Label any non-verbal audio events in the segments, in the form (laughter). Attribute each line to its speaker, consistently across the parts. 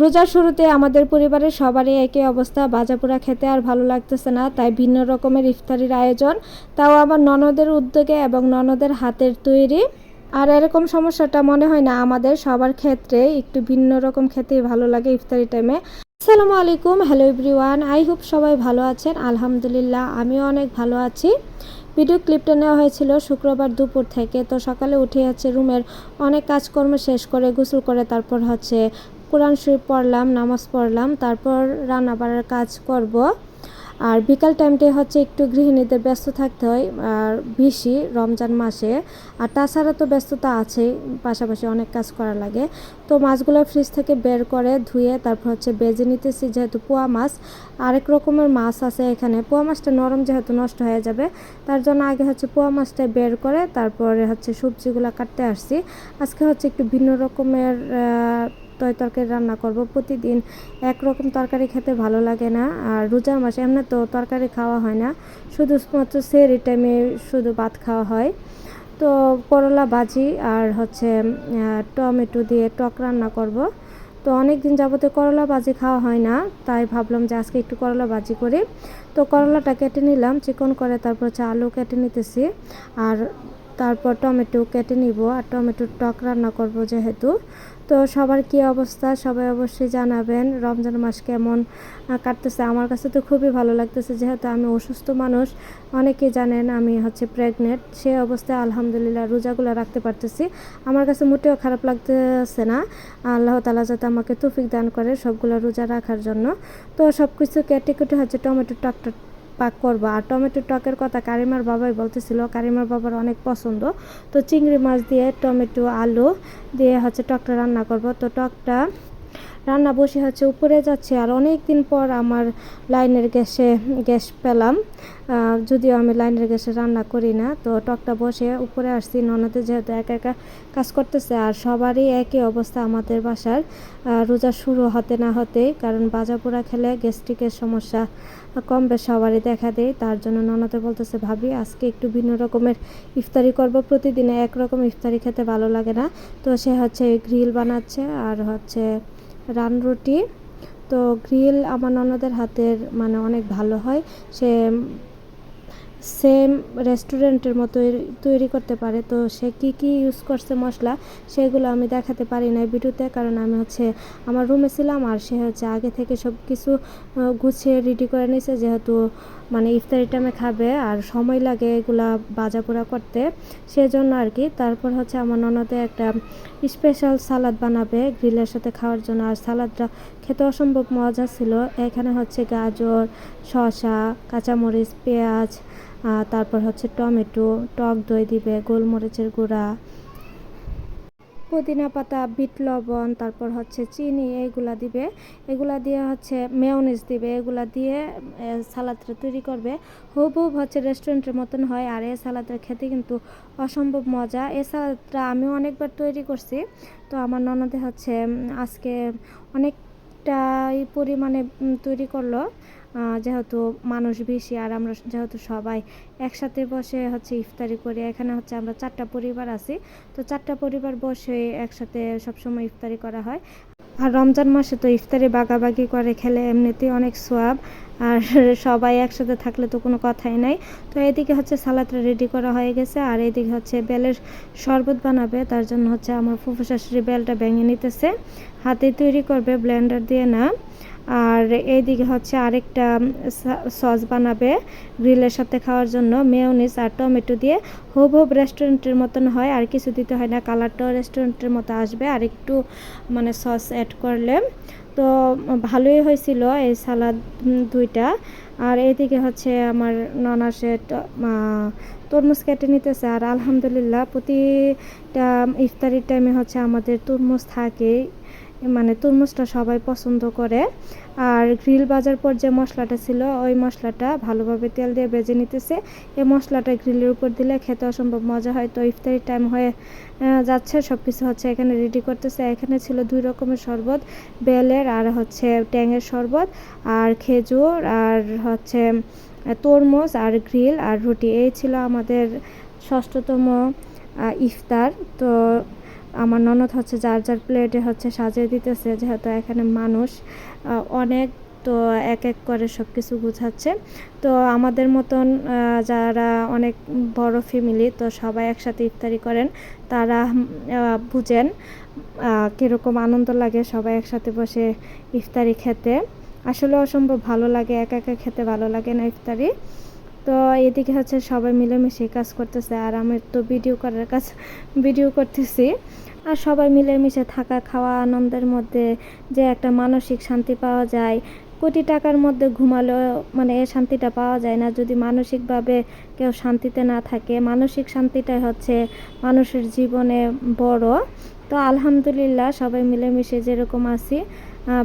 Speaker 1: রোজার শুরুতে আমাদের পরিবারের সবারই একই অবস্থা। ভাজাপোড়া খেতে আর ভালো লাগতেছে না, তাই ভিন্ন রকমের ইফতারির আয়োজন। তাও আবার ননদের উদ্যোগে এবং ননদের হাতের তৈরি। আর এরকম সমস্যাটা মনে হয় না, আমাদের সবার ক্ষেত্রে একটু ভিন্ন রকম খেতে ভালো লাগে ইফতারি টাইমে আসসালামু আলাইকুম হ্যালো এভরিওয়ান আই হোপ সবাই ভালো আছেন। আলহামদুলিল্লাহ, আমিও অনেক ভালো আছি। ভিডিও ক্লিপটা নেওয়া হয়েছিল শুক্রবার দুপুর থেকে, তো সকালে উঠে হচ্ছে রুমের অনেক কাজকর্ম শেষ করে, গোসল করে, তারপর হচ্ছে কোরআন শরীফ পড়লাম, নামাজ পড়লাম, তারপর রান্না বাড়ার কাজ করব। আর বিকাল টাইমটাই হচ্ছে একটু গৃহিণীদের ব্যস্ত থাকতে হয়, আর বেশি রমজান মাসে। আর তাছাড়া তো ব্যস্ততা আছেই, পাশাপাশি অনেক কাজ করা লাগে। তো মাছগুলো ফ্রিজ থেকে বের করে ধুয়ে তারপর হচ্ছে বেজে নিতেছি যেহেতু পোয়া মাছ। আরেক রকমের মাছ আছে এখানে। পোয়া মাছটা নরম যেহেতু নষ্ট হয়ে যাবে, তার জন্য আগে হচ্ছে পোয়া মাছটা বের করে তারপরে হচ্ছে সবজিগুলো কাটতে আসছি। আজকে হচ্ছে একটু ভিন্ন রকমের তয় তরকারি রান্না করব। প্রতিদিন একরকম তরকারি খেতে ভালো লাগে না। আর রোজার মাসে এমনি তো তরকারি খাওয়া হয় না। শুধুমাত্র সেরি টাইমে শুধু ভাত খাওয়া হয়। তো করলা ভাজি আর হচ্ছে টমেটো দিয়ে টক রান্না করব। তো অনেক দিন যাবতে করলা ভাজি খাওয়া হয় না। তাই ভাবলাম যে আজকে একটু করলা ভাজি করি। তো করলাটা কেটে নিলাম, চিকন করে তারপর হচ্ছে আলু কেটে নিতেছি। আর তারপর টমেটো কেটে নিব আর টমেটোর টক রান্না করব যেহেতু। তো সবার কি অবস্থা? সবাই অবশ্যই জানাবেন, রমজান মাস কেমন কাটতেছে? আমার কাছে তো খুবই ভালো লাগতেছে, যেহেতু আমি অসুস্থ মানুষ, অনেকেই জানেন আমি হচ্ছে প্রেগনেন্ট সে অবস্থায় আলহামদুলিল্লাহ রোজাগুলো রাখতে পারতেছি। আমার কাছে মোটেও খারাপ লাগতেছে না। আল্লাহ তালা যাতে আমাকে তুফিক দান করে সবগুলো রোজা রাখার জন্য। তো সব কিছু কেটে কেটে হচ্ছে টমেটো টকটা পাক করব। আর টমেটো টকের কথা কারিমার বাবাই বলতেছিল, কারিমার বাবার অনেক পছন্দ। তো চিংড়ি মাছ দিয়ে টমেটো, আলু দিয়ে হচ্ছে টকটা রান্না করব। তো টকটা রান্না বসে হচ্ছে উপরে যাচ্ছে আর অনেক দিন পর আমার লাইনের গ্যাসে গ্যাস পেলাম। যদিও আমি লাইনের গ্যাসে রান্না করি না। তো টকটা বসে উপরে আসছি, ননদে যেহেতু একা একা কাজ করতেছে আর সবারই একই অবস্থা আমাদের বাসার। রোজা শুরু হতে না হতেই, কারণ বাজা পোড়া খেলে গ্যাস্ট্রিকের সমস্যা। কম বেশ সবারই দেখা দেয়, তার জন্য ননদে বলতেছে, ভাবি, আজকে একটু ভিন্ন রকমের ইফতারি করব প্রতিদিনে একরকম ইফতারি খেতে ভালো লাগে না। তো সে হচ্ছে গ্রিল বানাচ্ছে আর হচ্ছে রান রুটি। তো গ্রিল আমার ননদের হাতের মানে অনেক ভালো হয়। সে সেম রেস্টুরেন্টের মতো তৈরি করতে পারে। তো সে কি কি ইউজ করছে মশলা, সেগুলো আমি দেখাতে পারি না ভিডিওতে, কারণ আমি হচ্ছে আমার রুমে ছিলাম আর সে হচ্ছে আগে থেকে সব কিছু গুছিয়ে রেডি করে নিয়েছে যেহেতু মানে ইফতারি টাইমে খাবে আর সময় লাগে এগুলা পোড়া করতে, সেজন্য আর কি। তারপর হচ্ছে আমার ননদে একটা স্পেশাল সালাদ বানাবে গ্রিলের সাথে খাওয়ার জন্য। আর সালাদটা খেতে অসম্ভব মজা ছিল। এখানে হচ্ছে গাজর, শসা, কাঁচামরিচ, পেঁয়াজ তারপর হচ্ছে টমেটো, টক দই দিবে, গোলমরিচের গুঁড়া পুদিনা পাতা, বিট লবণ, তারপর হচ্ছে চিনি, এগুলা দিবে। এগুলা দিয়ে হচ্ছে মেয়নিজ দিবে। এগুলা দিয়ে সালাদটা তৈরি করবে। হুব হুব হচ্ছে রেস্টুরেন্টের মতন হয়। আর এই সালাদটা খেতে কিন্তু অসম্ভব মজা। এই সালাদটা আমি অনেকবার তৈরি করছি। তো আমার ননদে হচ্ছে আজকে অনেকটাই পরিমাণে তৈরি করল। যেহেতু মানুষ বেশি আর আমরা যেহেতু সবাই একসাথে বসে হচ্ছে ইফতারি করি, এখানে হচ্ছে আমরা চারটা পরিবার আছি। তো চারটা পরিবার বসে একসাথে সবসময় ইফতারি করা হয়। আর রমজান মাসে তো ইফতারি বাগাবাগি করে, খেলে এমনিতেই অনেক সোয়াব। আর (laughs) সবাই একসাথে থাকলে তো কোনো কথাই নাই। তো এদিকে হচ্ছে সালাদটা রেডি করা হয়ে গেছে, আর এদিকে হচ্ছে বেলের শরবত বানাবে, তার জন্য হচ্ছে আমার ফুফু শাশুড়ি বেলটা ভেঙে নিতেছে। হাতে তৈরি করবে ব্লেন্ডার দিয়ে না। আর এইদিকে হচ্ছে আরেকটা সস বানাবে গ্রিলের সাথে খাওয়ার জন্য মেয়নিস আর টমেটো দিয়ে। হোব হোব রেস্টুরেন্টের মতন হয়, আর কিছু দিতে হয় না কালারটাও রেস্টুরেন্টের মতো আসবে। আর একটু মানে সস অ্যাড করলে তো ভালোই হয়েছিল এই সালাদ দুইটা। আর এদিকে হচ্ছে আমার ননাসে তরমুজ কেটে নিতেছে। আর আলহামদুলিল্লাহ প্রতিটা ইফতারির টাইমে হচ্ছে আমাদের তরমুজ থাকে। মানে তরমুজটা সবাই পছন্দ করে। আর গ্রিল বাজার পর যে মশলাটা ছিল, ওই মশলাটা ভালোভাবে তেল দিয়ে বেজে নিতেছে। এই মশলাটা গ্রিলের উপর দিলে খেতে অসম্ভব মজা হয়। তো ইফতারি টাইম হয়ে যাচ্ছে সব কিছু হচ্ছে এখানে রেডি করতেছে। এখানে ছিল দুই রকমের শরবত, বেলের আর হচ্ছে ট্যাঙের শরবত, আর খেজুর, আর হচ্ছে তরমুজ, আর গ্রিল আর রুটি। এই ছিল আমাদের ষষ্ঠতম ইফতার। তো আমার ননদ হচ্ছে, যার যার প্লেটে হচ্ছে সাজিয়ে দিতেছে, যেহেতু এখানে মানুষ অনেক, তো এক এক করে সব কিছু গুছাচ্ছে। তো আমাদের মতন যারা অনেক বড় ফ্যামিলি তো সবাই একসাথে ইফতারি করেন, তারা বুঝেন কীরকম আনন্দ লাগে সবাই একসাথে বসে ইফতারি খেতে। আসলে অসম্ভব ভালো লাগে, একা একা খেতে ভালো লাগে না ইফতারি। তো এদিকে হচ্ছে সবাই মিলেমিশে কাজ করতেছে আর আমি তো ভিডিও করার কাজ ভিডিও করতেছি। আর সবাই মিলেমিশে থাকা খাওয়া আনন্দের মধ্যে যে একটা মানসিক শান্তি পাওয়া যায়। কোটি টাকার মধ্যে ঘুমালেও মানে এ শান্তিটা পাওয়া যায় না। যদি মানসিকভাবে কেউ শান্তিতে না থাকে, মানসিক শান্তিটাই হচ্ছে মানুষের জীবনে বড়। তো আলহামদুলিল্লাহ সবাই মিলেমিশে যেরকম আছি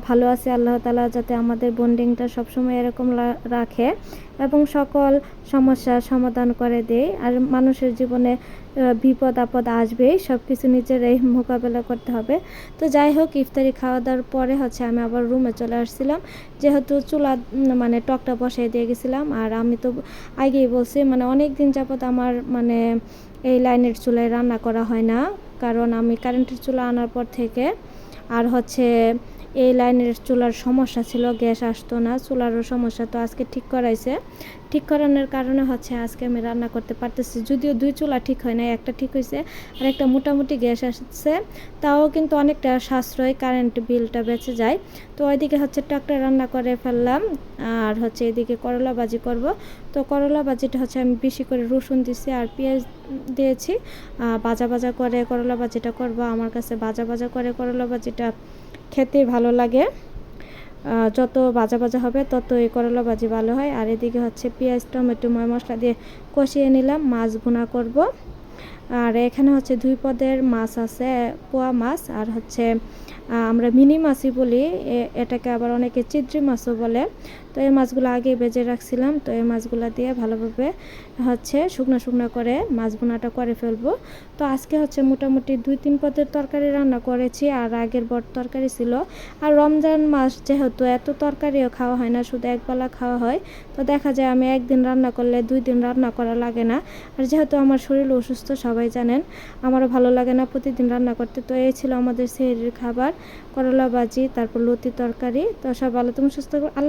Speaker 1: ভালো আছি আল্লাহ তালা যাতে আমাদের বন্ডিংটা সবসময় এরকম রাখে এবং সকল সমস্যার সমাধান করে দেয়। আর মানুষের জীবনে বিপদ আপদ আসবেই সব কিছু নিজেরাই মোকাবেলা করতে হবে। তো যাই হোক, ইফতারি খাওয়া দাওয়ার পরে হচ্ছে আমি আবার রুমে চলে আসছিলাম। যেহেতু চুলা মানে টকটা বসাই দিয়ে গেছিলাম, আর আমি তো আগেই বলছি মানে অনেক দিন যাবত আমার মানে এই লাইনের চুলায় রান্না করা হয় না। কারণ আমি কারেন্টের চুলা আনার পর থেকে আর হচ্ছে এই লাইনের চুলার সমস্যা ছিল, গ্যাস আসতো না, চুলারও সমস্যা তো আজকে ঠিক করাইছে। ঠিক করানোর কারণে হচ্ছে আজকে আমি রান্না করতে পারতেছি, যদিও দুই চুলা ঠিক হয় না একটা ঠিক হয়েছে আর একটা মোটামুটি গ্যাস আসছে। তাও কিন্তু অনেকটা সাশ্রয় কারেন্ট বিলটা বেঁচে যায়। তো ওইদিকে হচ্ছে টকটা রান্না করে ফেললাম, আর হচ্ছে এদিকে করলা ভাজি করব। তো করলা ভাজিটা হচ্ছে আমি বেশি করে রসুন দিছি আর পেঁয়াজ দিয়েছি। ভাজা ভাজা করে করলা ভাজিটা করব। আমার কাছে ভাজা ভাজা করে করলা ভাজিটা খেতে ভালো লাগে। যত ভাজা ভাজা হবে তত এই করলা ভাজি ভালো হয়। আর এদিকে হচ্ছে পেঁয়াজ, টমেটো, ময় মশলা দিয়ে কষিয়ে নিলাম, মাছ ভুনা করব। আর এখানে হচ্ছে দুই পদের মাছ আছে, পোয়া মাছ আর হচ্ছে আমরা মিনি মাছই বলি। এটাকে আবার অনেকে চিদ্রি মাছও বলে। তো এই মাছগুলো আগে বেজে রাখছিলাম। তো এই মাছগুলো দিয়ে ভালোভাবে হচ্ছে শুকনো শুকনো করে মাছ বোনাটা করে ফেলব। তো আজকে হচ্ছে মোটামুটি দুই তিন পদের তরকারি রান্না করেছি। আর আগের বর তরকারি ছিল। আর রমজান মাস যেহেতু এত তরকারিও খাওয়া হয় না, শুধু একবেলা খাওয়া হয়। তো দেখা যায় আমি একদিন রান্না করলে দুই দিন রান্না করা লাগে না। আর যেহেতু আমার শরীর অসুস্থ, সবাই জানেন, আমারও ভালো লাগে না প্রতিদিন রান্না করতে। তো এই ছিল আমাদের সেহরির খাবার। করলা ভাজি তারপর লতি তরকারি। তো সব ভালো তুমি সুস্থ আল্লাহ